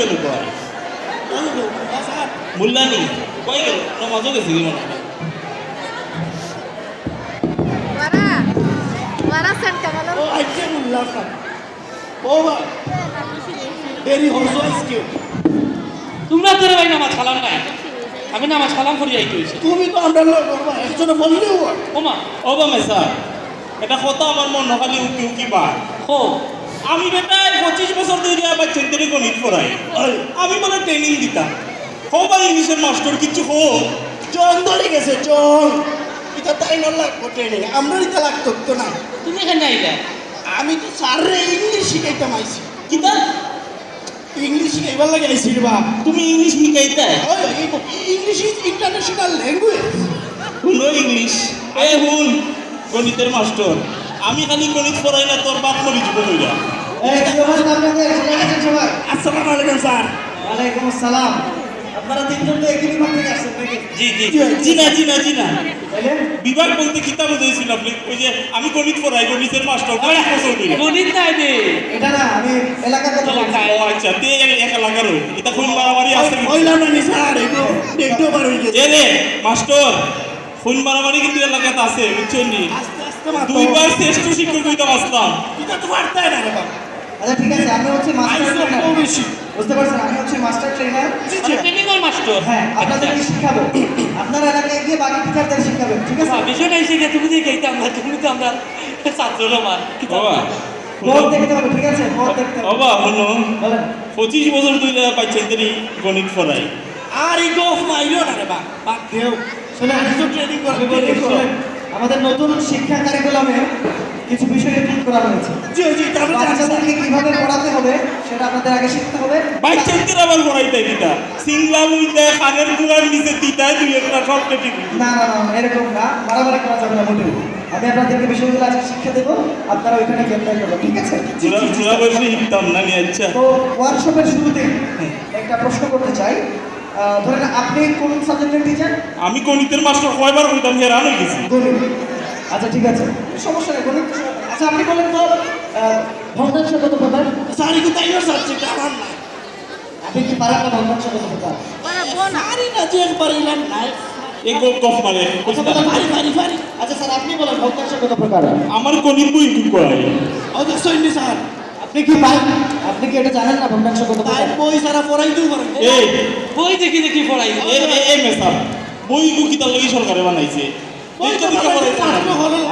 গেল কয় মুল্লানি কয় গেল নামাজও গেছে কি মনে. ও আজকে মুল্লা খান ও বা। দেরি হইছো আজকে। তোমরা তোর ভাই নামাজ খালাম নাই? আমি নামাজ খালাম করি হয়েছে তুমি তো আমরা করবা একজনে বললেও। ওমা ও বা মেসা এটা কথা আমার মন খালি উকি উকি বা? হো। আমি বেটা পঁচিশ বছর ধরে আবার চেন্তারি গণিত পড়াই। আমি বলে ট্রেনিং দিতাম। হো বা ইংলিশের মাস্টার কিছু হো জন ধরে গেছে জন এটা তাই না লাগবো ট্রেনিং আমরা এটা লাগতো তো না। তুমি এখানে আইলা? আমি তো স্যাররে ইংলিশ শিখাইতাম আইছি। কিতা? ইংলিশ শিখাইবার লাগে আইছি রে বাপ। তুমি ইংলিশ শিখাইতে? ইংলিশ ইজ ইন্টারন্যাশনাল ল্যাঙ্গুয়েজ শুনো ইংলিশ এ হুন গণিতের মাস্টার আমি খালি গণিত পড়াই না তোর বাপ মরি জীবন হইয়া আসসালামু আলাইকুম স্যার। ওয়ালাইকুম আসসালাম। আপনারা তিনজন তো একই বিভাগ থেকে আসছেন নাকি? জি জি জি। না জি না জি না বিভাগ বলতে বুঝেছিল আপনি? ওই যে আমি গণিত পড়াই গণিতের মাস্টার গণিত নাই রে। এটা না আমি কথা বলছি। ও আচ্ছা তে এক এলাকার এটা মারামারি আছে হইলাম না নি স্যার এগুলো একটু বার গেছে। রে মাস্টার খুন মারামারি কিন্তু এলাকাতে আছে বুঝছেন নি? দুইবার শ্রেষ্ঠ শিক্ষক হইতাম আসলাম। এটা তো পারতাই না রে বাপ আচ্ছা ঠিক আছে আমি হচ্ছে মাস্টার ট্রেনার বেশি বুঝতে পারছেন আমি হচ্ছে মাস্টার ট্রেনার ট্রেনিং মাস্টার হ্যাঁ আপনাদেরকে শিখাবো। আপনারা এলাকায় গিয়ে বাকি টিচারদের শিখাবেন ঠিক আছে? বিষয়টা এসে গিয়ে তুমি যে গেইতে আমরা তুমি তো আমরা ছাত্র রমান বাবা পথ দেখতে হবে ঠিক আছে? পথ দেখতে হবে। বাবা হলো বলেন। পঁচিশ বছর ধরে পাইছেন তিনি গণিত পড়াই আর এই গোফ মাইরো না রে বাপ বাদ দেও আমি তো ট্রেনিং করে আমি বলি, শুনেন, আমাদের নতুন শিক্ষা কারিকুলামে কিছু বিষয় ঠিক করা হয়েছে। জি জি তারপরে বাচ্চাদেরকে কীভাবে পড়াতে হবে সেটা আপনাদের আগে শিখতে হবে। বাইচেন্দ্র আবার পড়াইতে দিতা সিংলা লুইতে খানের গুড়ার নিচে দিতায় দুই একটা সব কেটে না না না এরকম না। মারামারি করা যাবে না মোটেও। আমি আপনাদেরকে বিষয়গুলো আজকে শিক্ষা দেবো। আপনারা ওইখানে জ্ঞান করবেন ঠিক আছে? চূড়া চূড়া বসে হিপতাম না নিয়ে আচ্ছা। তো ওয়ার্কশপের শুরুতে একটা প্রশ্ন করতে চাই। ধরেন আপনি কোন সাবজেক্টের টিচার আমি গণিতের মাস্টার কয়বার হইতাম হেরান হয়ে গেছি। গণিত। আচ্ছা ঠিক আছে। সমস্যা নেই গণিত। আচ্ছা আপনি বলেন তো ভগ্নাংশ কত প্রকার? স্যার এগুলো তাইও সাবজেক্ট আমার না আপনি কি পারেন না ভগ্নাংশ কত প্রকার. স্যারই না। যে একবার ইলাম নাই। আচ্ছা আচ্ছা স্যার আপনি বলেন ভগ্নাংশ কত প্রকার? আমার গণিত বই কি করাই তো সৈন্য স্যার। আপনি কি পারেন আপনি কি এটা জানেন না ভগ্নাংশ কত প্রকার বই সারা পড়াইতেও পারেন এই বই দেখি দেখি পড়াই এ এ- এ মেসাব বই গুকিতার লাগি সরকারে বানাইছে।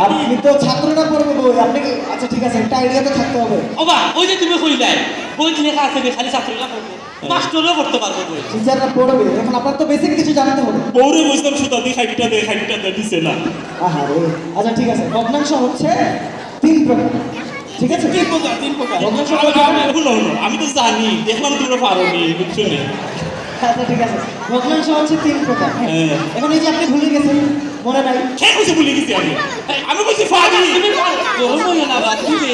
আপনি তো ছাত্ররা পড়বে বই আপনি কি আচ্ছা ঠিক আছে একটা আইডিয়া তো থাকতে হবে। ওবা ওই যে তুমি কইলাই বই লেখা আছে খালি ছাত্ররা পড়বে? মাস্টারও পড়তে পারবে বই। টিচাররা পড়বে এখন আপনার তো বেসিক কিছু জানতে হবে। বউরে বসতাম সুতা খাইটা দে খাইটা দে দিছে না। আহা রে আচ্ছা ঠিক আছে ভগ্নাংশ হচ্ছে তিন প্রকার। ঠিক আছে? তিন প্রকার তিন প্রকার। আমি- তো জানি দেখলাম তোমরা পারো নি বুঝছ নি আচ্ছা ঠিক আছে। ভগ্নাংশ হচ্ছে তিন প্রকার হ্যাঁ। হ্যাঁ। এখন এই যে আপনি ভুলে গেছেন মনে নাই? কে কইছে ভুলে গেছি আমি? আমি বলছি পারি তুমি বই না বাদ দিবে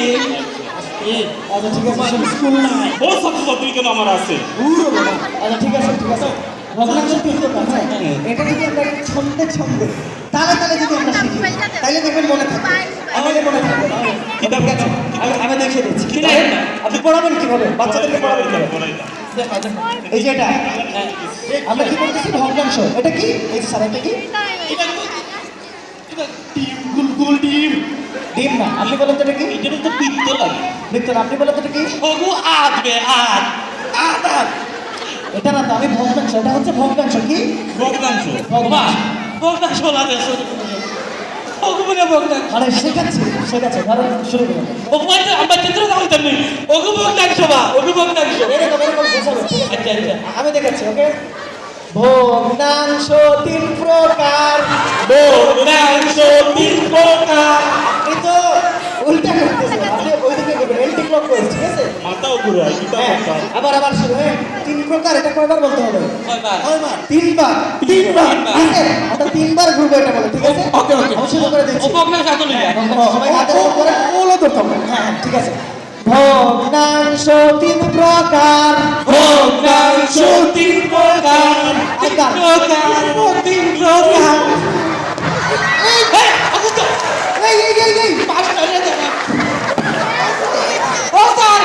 আচ্ছা ঠিক আছে। স্কুল নাই বহু ছাত্রছাত্রী কেন আমার আছে? আচ্ছা ঠিক আছে ঠিক আছে। ভগ্নাংশ তিন প্রকার হ্যাঁ এটা যদি আমরা ছন্দে ছন্দে তালে তালে যদি আমরা শিখি তাইলে দেখবেন মনে থাকবে। মনে থাকবে। কিতাব ঠিক আছে আমি দিচ্ছি। আপনি পড়াবেন কীভাবে? বাচ্চাদেরকে পড়াবেন কীভাবে। এই যে এটা। আমরা কি বলতেছি ভগ্নাংশ। এটা কি? এই যে স্যার এটা কি? ডিম না। আপনি বলেন তো এটা কি? এটা তো লাগে আপনি বলেন তো এটা কি? আদ। আদ এটা না তো আমি ভগ্নাংশ এটা হচ্ছে ভগ্নাংশ কি? ভগ্নাংশ। ওবা বগদা শোলা দে। ওগু বলে বগদা শেখাচ্ছি শেখাচ্ছি ধরেন শুরু করুন ওগু আমরা চিত্র দাও তুমি ওগু বগদা শোবা ওগু বগদা শোবা এরকম এরকম বোঝাবেন আচ্ছা আচ্ছা। আমি দেখাচ্ছি ওকে? ভগ্নাংশ তিন প্রকার। ভগ্নাংশ তিন প্রকার। আপনি তো উল্টা করতেছেন আপনি ওইদিকে করবেন এন্টি ক্লক ঠিক আছে? মাথাও ঘুরায় কিতাব হ্যাঁ, আবার আবার শুরু হ্যাঁ। প্রকার এটা কয়বার বলতে হবে? তিনবার। তিনবার। আমরা তিনবার ঘুরবো এটা বলে ঠিক আছে? ওকে, ওকে। শুরু করে দিচ্ছি। ও বগদা সবাই হাতের করে ওলো ধরতাম হ্যাঁ হ্যাঁ, ঠিক আছে। ভগ্নাংশ তিন প্রকার। ভগ্নাংশ তিন প্রকার। আকার প্রকার। তিন প্রকার। এই এই এই এই এই মাস্টার ও স্যার।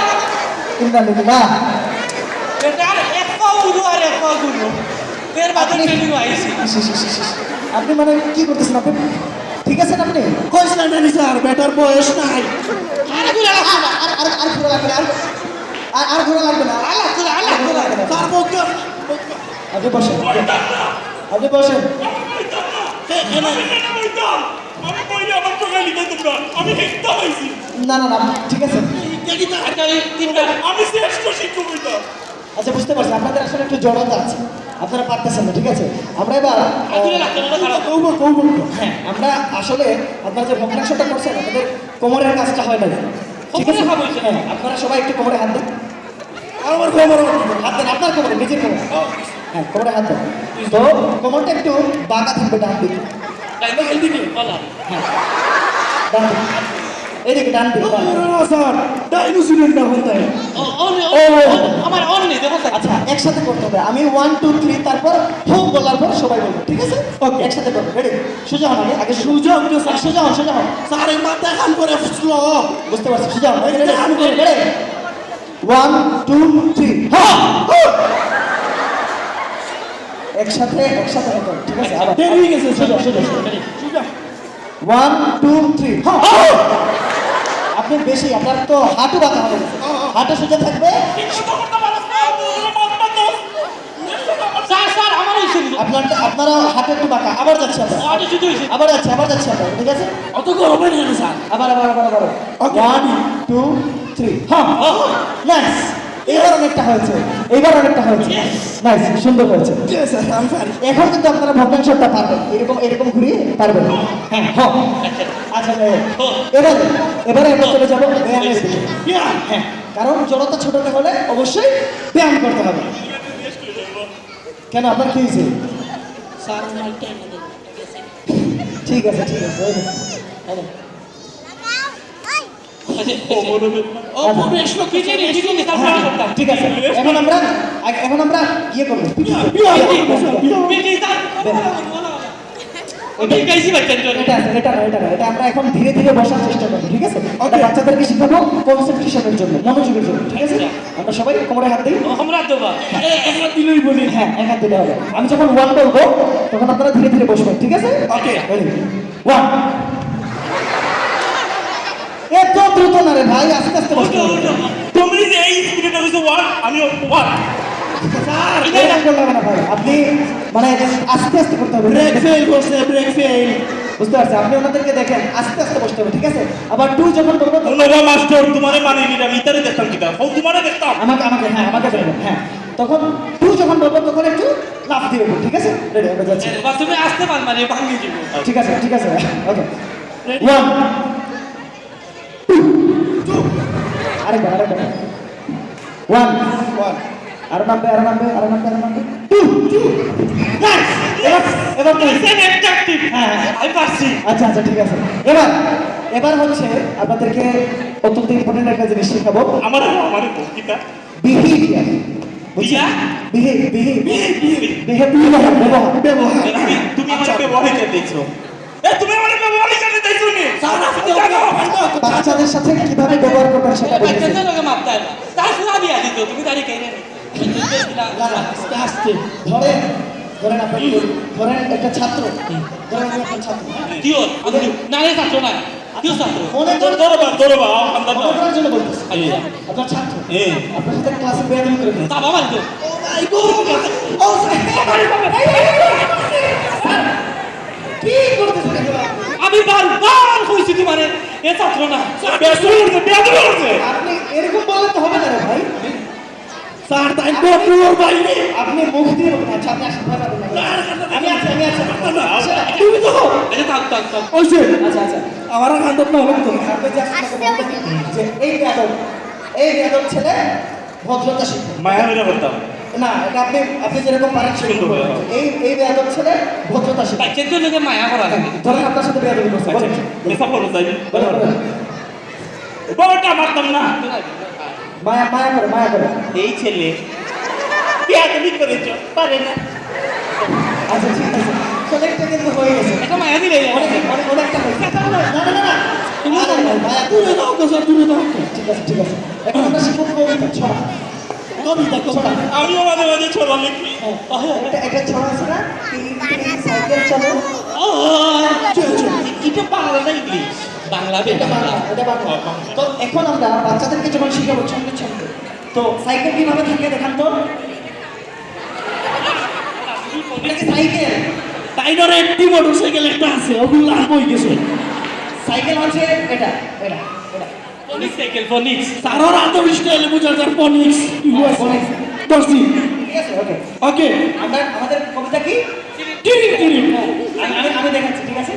কগুলো এর ট্রেনিং আইছি। আপনি মানে কি করতেছেন আপনি? ঠিক আছেন আপনি? কইস না স্যার বেটার বয়স নাই। আরে আর আর আর আর ঘোরা লাগবে না। আর আর- আর ঘোরা লাগবে না। আর আল্লাহ আল্লাহ লাগবে না। স্যার আপনি বসেন। আপনি বসেন। না না না ঠিক আছে। আমি শ্রেষ্ঠ শিক্ষক আচ্ছা বুঝতে পারছি। আপনাদের আসলে একটু জড়তা আছে। আপনারা পারতেছেন না ঠিক আছে? আমরা এবার হ্যাঁ আমরা আসলে আপনারা যে ভগ্নাংশটা করছেন আপনাদের কোমরের কাজটা হয় না ঠিক আছে? কোমরে হ্যাঁ আপনারা সবাই একটু কোমরে হাত দেন। আমার খবর হাত দেন। আপনার কোমরে নিজের কোমরে। হ্যাঁ কোমরে হাত দেন। তো কোমরটা একটু বাঁকা থাকবে ডান দিকে। হ্যাঁ এদিকে ডান দিকে। স্যার ডাইনোসরের না হতে আমার দেখো আচ্ছা একসাথে করতে হবে। আমি ওয়ান টু থ্রি তারপর হোক বলার পর সবাই বলব ঠিক আছে? ওকে একসাথে করব রেডি সোজা হন আগে সোজা হন আগে সোজা হন সোজা হন। স্যার এই মাথা খান করে ফুসলো। বুঝতে পারছি সোজা হন ready ready one two three একসাথে একসাথে হতো ঠিক আছে? আবার দেরি হয়ে গেছে, সোজা সোজা সোজা ওয়ান টু থ্রি আপনি বেশি আপনার তো হাঁটু বাঁকা হবে। হাঁটু সোজা থাকবে? আপনার আপনারা হাতে একটু বাঁকা। আবার যাচ্ছে আবার যাচ্ছে আবার যাচ্ছে ঠিক আছে? অত স্যার আবার আবার আবার। আবার ওয়ান টু থ্রি হ্যাঁ। নাইস এবার অনেকটা হয়েছে। এবার অনেকটা হয়েছে। নাইস সুন্দর হয়েছে। এখন কিন্তু আপনারা ভগ্নাংশটা পারবেন। এরকম এরকম ঘুরিয়ে পারবেন হ্যাঁ। হ্যাঁ। এবার এবারে আমরা চলে যাব ব্যায়ামের দিকে হ্যাঁ কারণ জড়তা ছোটাতে হলে অবশ্যই ব্যায়াম করতে হবে কেন আপনার কি হয়েছে ঠিক আছে ঠিক আছে হ্যাঁ, ঠিক আছে এখন আমরা এখন আমরা ইয়ে করব ওই গাইছি বাচ্চার জন্য এটা আছে, এটা না এটা না এটা আমরা এখন ধীরে ধীরে বসার চেষ্টা করব ঠিক আছে? এটা বাচ্চাদেরকে শিখাবো কনসেন্ট্রেশনের জন্য মনোযোগের জন্য ঠিক আছে? আমরা সবাই কোমরে হাত দিই। আমরা দেবা আমরা দিলেই বলি। হ্যাঁ এক হাত দিতে হবে। আমি যখন ওয়ান বলব তখন আপনারা ধীরে ধীরে বসবেন ঠিক আছে? ওকে। ওয়ান এত দ্রুত না রে ভাই আস্তে আস্তে হবে। তুমি যে এই স্পিডে ওয়ান আমি ওয়ান আপনি মানে আস্তে আস্তে করতে হবে। ব্রেক ফেল করছে ব্রেক ফেল বুঝতে পারছি আপনি ওনাদেরকে দেখেন আস্তে আস্তে বসতে হবে ঠিক আছে? আবার টু যখন বলব নোভা মাস্টার তোমারে মানে নিটা মিটারে দেখতাম কিটা ও তোমারে দেখতাম। আমাকে আমাকে হ্যাঁ আমাকে বলবেন হ্যাঁ। তখন টু যখন বলব তখন একটু লাফ দিয়ে ঠিক আছে? রেডি আমরা যাচ্ছি। তুমি আসতে পার মানে ভাঙি দিব। ঠিক আছে ঠিক আছে ওকে ওয়ান আরেকবার আরেকবার। ওয়ান ওয়ান আরও নামবে আরও নামবে আরও নামবে আরও এবার এবার তো অ্যাট্রাকটিভ হ্যাঁ হ্যাঁ আমি পারছি আচ্ছা আচ্ছা ঠিক আছে এবার এবার হচ্ছে আপনাদেরকে অত্যন্ত ইম্পর্টেন্ট একটা জিনিস শেখাবো আমার বিহেভিয়ার তুমি তুমি আমার ব্যবহার দেখছ তুমি আমার ব্যবহার দেখছ বাচ্চাদের সাথে কীভাবে ব্যবহার করবেন সেটা বাচ্চাদের লোকে মারতে হয় না তার তুমি তারি কেনে আমি বারবার এ ছাত্র না। এরকম বললে তো হবে না ভাই। স্যার তাই কন্ট্রোল বাইরে। আপনি মুখ দিয়ে বলুন আচ্ছা আপনি আসেন না। আমি আছি আমি আছি আচ্ছা, তুমি তো এই থাক থাক থাক। ওইছে আচ্ছা আচ্ছা। আমার কান্দত না হবে তো যে যে। এই বেয়াদব এই বেয়াদব ছেলে ভদ্রতা শিখবে মায়া মেরে করতাম না এটা আপনি আপনি যেরকম পারেন সেরকম। এই এই বেয়াদব ছেলে ভদ্রতা শিখবে বাচ্চাদের লোকে মায়া করা লাগে। ধরেন আপনার সাথে বেয়াদবি করছে আচ্ছা মেসা করো তাই। বড়টা মারতাম না। মায়া মায়া করে মায়া করে। এই ছেলে। বিয়াদবি করেছ? পারে না। আচ্ছা ঠিক আছে। অনেকটা কিন্তু হয়ে গেছে। এটা মায়া দিলে অনেক অনেক অনেকটা হয়েছে না না না তুমি মায়া দূরে দাও তো স্যার দূরে দাও। ঠিক আছে ঠিক আছে। এখন আমরা শিখব কবিতা ছড়া। কবিতা কবিতা। আমিও মাঝে মাঝে ছোড়া লিখি। এটা এটা ছড়া আছে না? টিং টিং সাইকেল চলে। ও এটা বাংলা না ইংলিশ। বাংলা এটা বাংলা এটা বাংলা। তো এখন আমরা বাচ্চাদেরকে যখন শিখাবো ছন্দে ছন্দে। তো সাইকেল কীভাবে থাকে দেখান তো। সাইকেল। টাইগার একটি মোটরসাইকেল একটা আছে ওগুলো হয়ে গেছে? সাইকেল হচ্ছে এটা এটা এটা। Phoenix cycle Phoenix. তারও আদর স্টাইলে বোঝা যায় আছে ওকে। ওকে। আমরা আমাদের কবিতা কি? আমি আমি দেখাচ্ছি ঠিক আছে?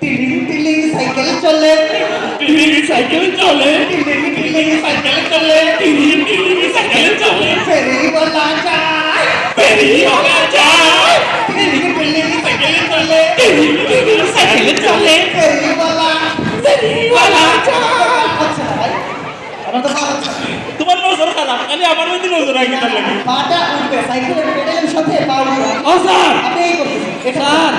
টিলিং টিলিং সাইকেল চলে। টিরি সাইকেল চলে। টিলিং টিলিং সাইকেল চলে। টিরি টিরি সাইকেল চলে। ফেরিওয়ালা যায়। পেরিওলা যায়। টিলিং টিলিং সাইকেল চলে। টিরি টিরি সাইকেল চলে। ফেরিওয়ালা পেরিওলা যায়। আচ্ছা ভাই আমার তো। তোমার নজর খারাপ খালি আমার মধ্যে নজর রাখি তার লাগে। পাটা উঠবে সাইকেলের পেডেলের সাথে পা উঠবে ও স্যার। আপনি এই করতেছেন। স্যার।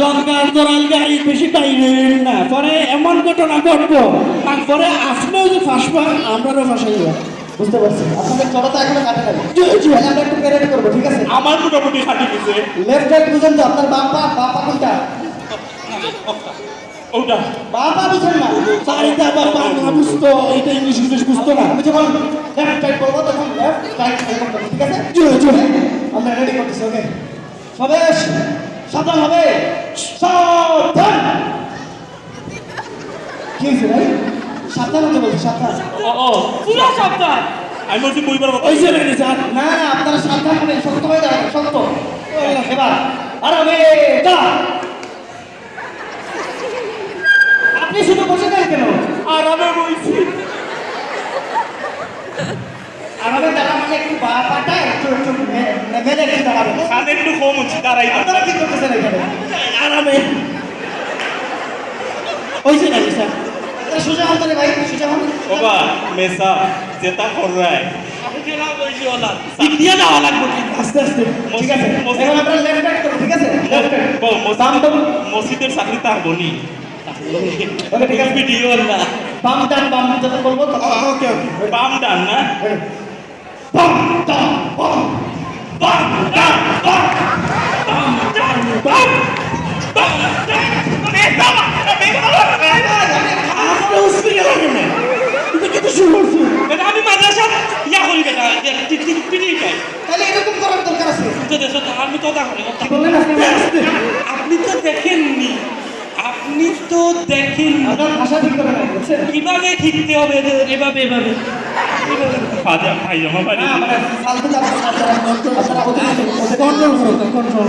জনকার দরাল গাড়ি বেশি টাইমেন না। পরে এমন ঘটনা ঘটবো। তারপরে আপনিও যে ফাঁসবেন আমরাও ফাঁসাইব বুঝতে পারছি আপনাদের জড়তা এখনও কাটে না জি, জি। তাহলে আমরা একটু প্যারেড করব ঠিক আছে? আমার মোটামুটি খাটি গেছে। লেফট রাইট বুঝেন তো আপনার বাম পা বাম পা কোনটা ওটা। বাম পা বুঝেন না। চারিটা বাবা না বুঝতো এটা ইংলিশ ইংলিশ বুঝতো না। আমি যখন লেফট রাইট বলব তখন লেফট রাইট এরকম করব, ঠিক আছে? জি, জি। আমরা রেডি করতেছি ওকে সবেশ সাবধান হবে। সাবধান। কি হয়েছে ভাই? সাবধান হতে বলছি সাবধান। ও ও। পুরো সপ্তাহ আমি বলছি বইবার কথা ওই যে না না আপনারা সাবধান হবেন শক্ত হয়ে যাবেন শক্ত। এবার আরামে যা। আপনি শুধু বসে দেন কেন? আরামে বইছি আরামে দাঁড়া মানে একটু বা পাটা একটু একটু মেলে একটু দাঁড়াবেন। একটু কম হচ্ছে দাঁড়াই আপনারা কি করতেছেন এখানে আরামে ওই যে রেডি স্যার আপনারা সোজা হন তাহলে ভাই সোজা হন মেসা যেটা কর রায় ইন্ডিয়া যাওয়া লাগবে। আস্তে আস্তে। ঠিক আছে। এখন আপনারা লেফট করুন ঠিক আছে? মসজিদের চাকরি তার বনি ওকে ঠিক আছে। ভিডিও না। বাম ডান বাম যখন বলব ওকে ওকে বাম ডান না? বাম ডান বাম। বাম ডান বাম। বাম ডান বাম। বাম ডান মেসা মেসা আপনি উস্পিকে লাগে না শুরু করছি বেটা আমি মাদ্রাসা ইয়া করি বেটা পিটি পাই তাহলে এরকম করার দরকার আছে? তো দেশ আমি তো কথা করি কি আপনি তো দেখেননি আপনি তো দেখেননি। আপনার ভাষা ঠিক করে না কীভাবে ঠিকতে হবে এভাবে এভাবে। মানে করো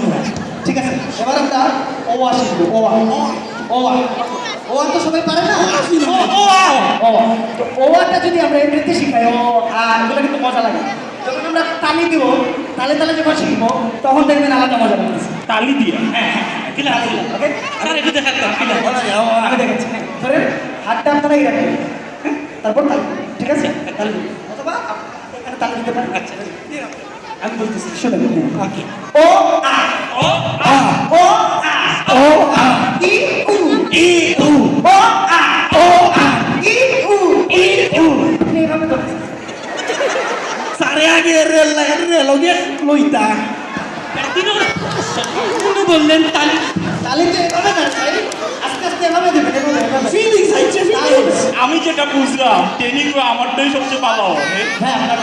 ঠিক আছে এবার আমরা ও আ শিখব ও আ ও আ। ও আ তো সবাই পারে না। ও আটা যদি আমরা এমনিতে শিখাই ও আ এগুলো কিন্তু মজা লাগে। যখন আমরা তালি দিব তালে তালে যখন শিখব তখন দেখবেন আলাদা মজা লাগছে তালি দিয়া? কিলা কিলা ওকে? স্যার একটু আমি দেখাচ্ছি ধরেন হাতটা আপনারা এই রাখবেন হ্যাঁ? তারপর তালি ঠিক আছে? তালি অথবা এখানে তালি দিতে পারেন। আচ্ছা আমি বলতেছি শোনেন। ওকে। ও ওগে লইতা। উনি বললেন তালি তালি তো এভাবে না তাই আস্তে আস্তে এভাবে দেবেন এভাবে এভাবে ফিলিংস আইছে ফিলিংস আমি যেটা বুঝলাম ট্রেনিং আমারটাই সবচেয়ে ভালো হবে। হ্যাঁ আপনার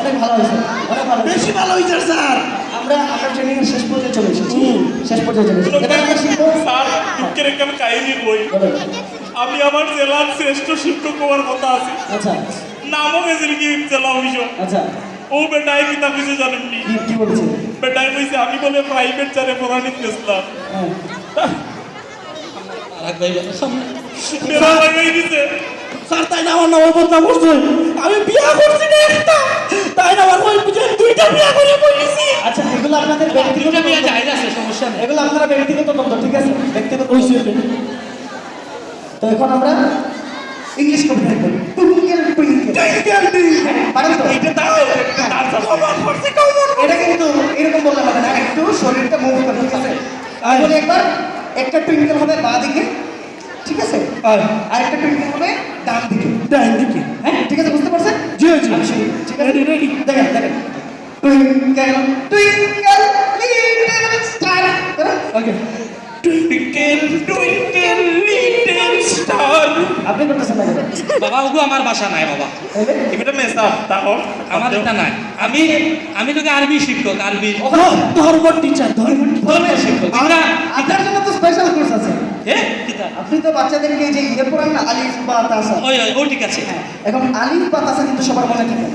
অনেক ভালো হয়েছে অনেক ভালো বেশি ভালো হইছে স্যার। আমরা আমরা ট্রেনিং এর শেষ পর্যায়ে চলে এসেছি। শেষ পর্যায়ে চলে এসেছি। এবার আমরা শিখব স্যার দুঃখের একটা আমি কাহিনী কই বলেন। আমি আমার জেলার শ্রেষ্ঠ শিক্ষক হওয়ার কথা আছে। আচ্ছা। নামও গেছিল কি জেলা অফিসও আচ্ছা। ও বেটায় কিতাব কিছু জানেননি কি কি বলছে? বেটায় কইছে আমি বলে প্রাইভেট চারে পড়ানি হ্যাঁ। লাগাই দিছে। স্যার তাই না আমার নাম বদনাম করছে? আমি বিয়া করছি না একটা। তাই না আমার বই বুঝে দুইটা বিয়া করে বলেছি? আচ্ছা এগুলো আপনাদের ব্যক্তিগত দুটা বিয়ে যায় আছে সমস্যা নেই। এগুলো আপনারা ব্যক্তিগত তথ্য ঠিক আছে? ব্যক্তিগত ওই তো এখন আমরা ইংলিশ টুইঙ্কেল টুইঙ্কেল এটা কিন্তু এরকম বললে হবে না একটু শরীরটা মুভ করে ঠিক আছে? বলি একবার একটা টুইঙ্কেল হবে বাঁ দিকে ঠিক আছে? আর একটা টুইঙ্কেল হবে ডান দিকে। ডাইন দিকে। হ্যাঁ ঠিক আছে বুঝতে পারছেন? জি জি। ঠিক আছে? রেডি রেডি দেখেন দেখেন। Twinkle twinkle little star okay twinkle twinkle little star. আপনি করতেছেন বাবা ওগো আমার বাসা নাই বাবা। এটা মেসাব তাও আমার এটা নাই। আমি আমি তোকে আরবি শিক্ষক আরবি। ধর্ম টিচার ধর্ম ধর্মের শিক্ষক আমরা আপনার জন্য তো স্পেশাল কোর্স আছে। হ্যাঁ আপনি তো বাচ্চাদেরকে এই যে ইয়ে পড়ান না আলিফ বা তাসা। ওই ওই ও ঠিক আছে। এখন আলিফ বা তাসা কিন্তু সবার মনে থাকে না।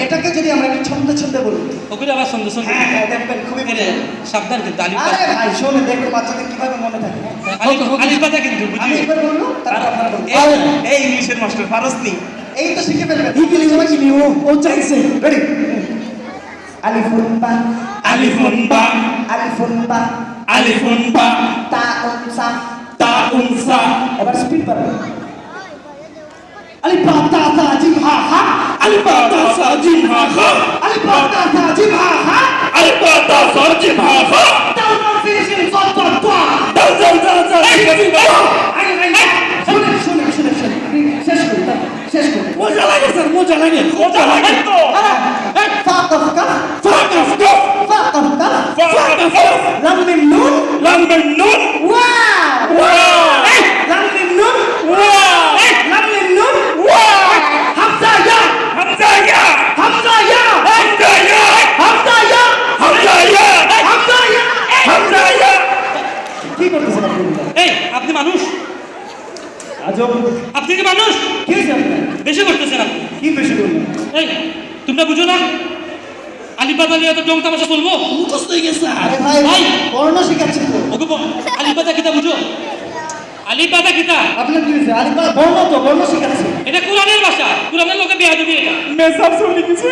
এটাকে যদি আমরা একটু ছন্দে ছন্দে বলি। ওগুলো আবার সুন্দর সুন্দর হ্যাঁ হ্যাঁ দেখবেন খুবই এরে, সাবধান কিন্তু আলিফ আরে ভাই শোনে দেখবেন বাচ্চাদের কীভাবে মনে থাকে। আলিফ আলিফ পাতা কিন্তু আমি একবার বলব তারপর আপনারা বলবেন। এই- ইংলিশের মাস্টার ফারস নি। এই তো শিখে ফেলবেন। ইংলিশ সবাই চিনি ও চাইছে রেডি আলিফুন বা আলিফুন বা আলিফুন বা আলিফুন বা তা উন সা তা উনসা। এবার স্পিড পারবেন আলিফ বা তা তা জিম হা হা আলিফ বা তা সা জিম হা খা আলিফ বা তা তা জিম হা হা আলিফ বা তা সা জিম হা খা দাও দাও ফিনিশিং সব সব তো দাও দাও দাও দাও ঠিক আছে আগে আগে শুনে শুনে শুনে শুনে শেষ করুন তারপর, শেষ করুন মজা লাগে স্যার মজা লাগে মজা লাগে তো ফা কফ কাফ ফাকাফ কফ ফা কফ কাফ ফাকাফ কফ লাম মিম নুন লাম মিম নুন ওয়াও তো জং তামাশা চলবো মুখস্থ হয়ে গেছে ভাই ভাই। বর্ণ শিখাচ্ছি তো ওকে আলিফ পাতা কিতা বুঝো আলিফ পাতা কিতা আপনার কি হয়েছে আরে ভাই বর্ণ তো বর্ণ শিখাচ্ছি এটা কোরআনের ভাষা কোরআনের লোকে বিয়া দিবি এটা মেসাব শুনে কিছু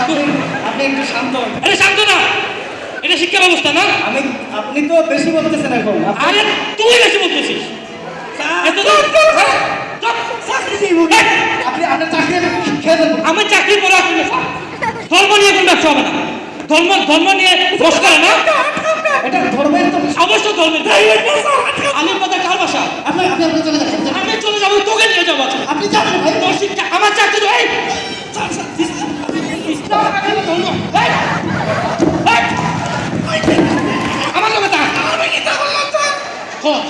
আপনি আপনি একটু শান্ত আরে শান্ত না এটা শিক্ষা ব্যবস্থা না আমি আপনি তো বেশি বলতেছেন এখন আরে তুই বেশি বলতেছিস এত আপনি আপনার চাকরি আমি চাকরি করে আসলে ধর্ম নিয়ে কোনো ব্যবসা হবে না। ধর্ম ধর্ম নিয়ে বস করে না। এটা ধর্মের তো অবশ্য ধর্মের আলিফ পাতা কার ভাষা আপনি আপনি আপনি চলে যাচ্ছেন আমি চলে যাব তোকে নিয়ে যাব আপনি যাবেন ভাই। তোর শিক্ষা আমার চাকরি তো এই! আমার লোকে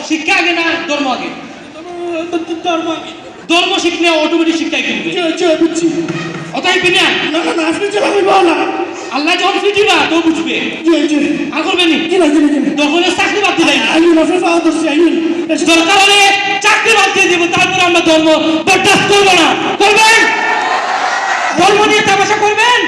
শিক্ষা আগে না ধর্ম আগে? ধর্ম শিখলে অটোমেটিক শিক্ষায় কিনবে বুঝছি। অতএব বিনা না না না আপনি চলে আমি বলা আল্লাহ যখন ফিটিবা তো বুঝবে। জি জি। আর করবে নি। জি না জি না তখন চাকরি বাদ দিলাই পাওয়া দোষী আইন দরকার হলে চাকরি বাদ দিয়ে দেবো তারপরে আমরা ধর্ম বরদাস্ত করব না। করবেন? ধর্ম নিয়ে তামাশা করবেন?